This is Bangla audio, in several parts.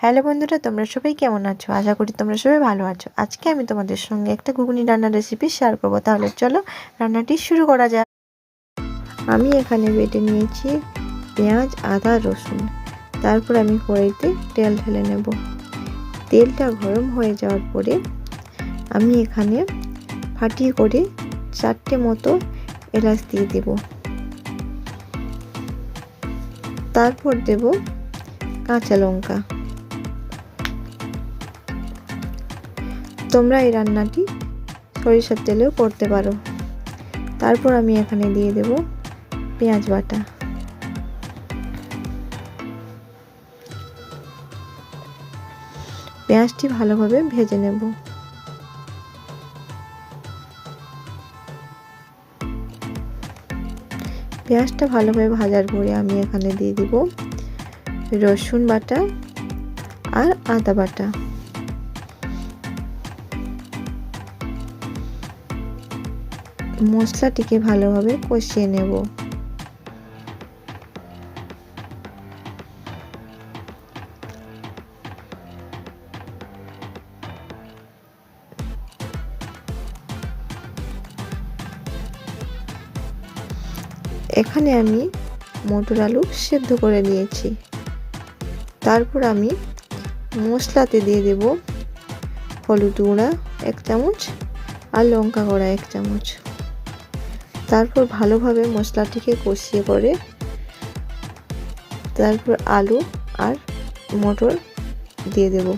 হ্যালো বন্ধুরা, তোমরা সবাই কেমন আছো? আশা করি তোমরা সবাই ভালো আছো। আজকে আমি তোমাদের সঙ্গে একটা ঘুগনি রান্নার রেসিপি শেয়ার করব। তাহলে চলো রান্নাটি শুরু করা যাক। আমি এখানে বেটে নিয়েছি পেঁয়াজ, আদা, রসুন। তারপর আমি কড়াইতে তেল ঢেলে নেব। তেলটা গরম হয়ে যাওয়ার পরে আমি এখানে ফাটিয়ে করে চারটে মতো এলাচ দিয়ে দেব। তারপর দেব কাঁচা লঙ্কা। তোমরা এই রান্নাটি সরিষার তেলেও করতে পারো। তারপর আমি এখানে দিয়ে দেব পেঁয়াজ বাটা। পেঁয়াজটি ভালোভাবে ভেজে নেব। পেঁয়াজটা ভালোভাবে ভাজার পরে আমি এখানে দিয়ে দিব রসুন বাটা আর আদা বাটা। মশলাটিকে ভালোভাবে কষিয়ে নেব। এখানে আমি মটর আলু সেদ্ধ করে নিয়েছি। তারপর আমি মশলাতে দিয়ে দেব হলুদ গুঁড়া, এক চামচ, আর লঙ্কা গুঁড়া, এক চামচ। তারপর ভালোভাবে মশলাটিকে কষিয়ে করে তারপর আলু আর মটর দিয়ে দেব।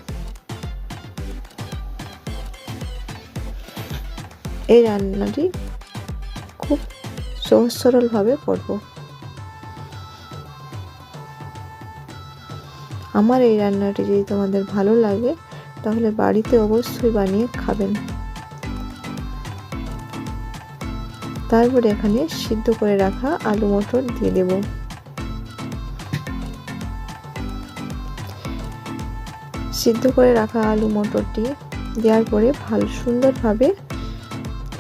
এই রান্নাটি খুব সহজ সরলভাবে করব। আমার এই রান্নাটি যদি তোমাদের ভালো লাগে, তাহলে বাড়িতে অবশ্যই বানিয়ে খাবেন। তারপর এখানে সিদ্ধ করে রাখা আলু মটর দিয়ে দেব। সিদ্ধ করে রাখা আলু মটরটি দেওয়ার পরে ভালো সুন্দরভাবে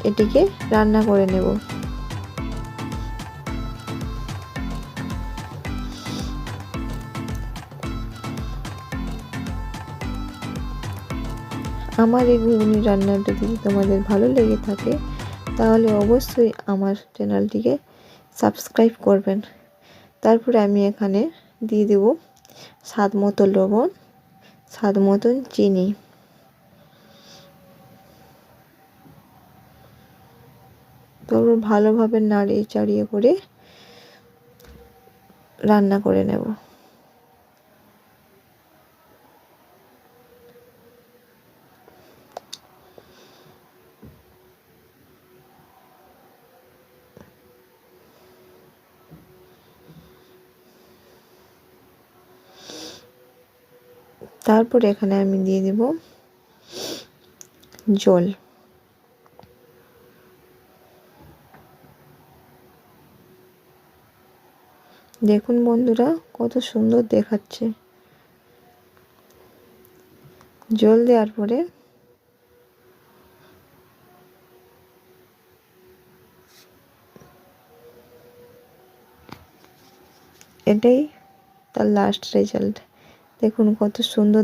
এটিকে রান্না করে নেব। আমার এই ঘুগনি রান্নাটা যদি তোমাদের ভালো লেগে থাকে তাহলে অবশ্যই আমার চ্যানেলটিকে সাবস্ক্রাইব করবেন। তারপরে আমি এখানে দিয়ে দেব স্বাদ মতো লবণ, স্বাদ মতন চিনি। তারপর ভালোভাবে নাড়িয়ে চাড়িয়ে করে রান্না করে নেব। তারপর এখানে আমি দিয়ে দেব জল। দেখুন বন্ধুরা, কত সুন্দর দেখাচ্ছে। জল দেওয়ার পরে এটাই তার লাস্ট রেজাল্ট দেখুন কত সুন্দর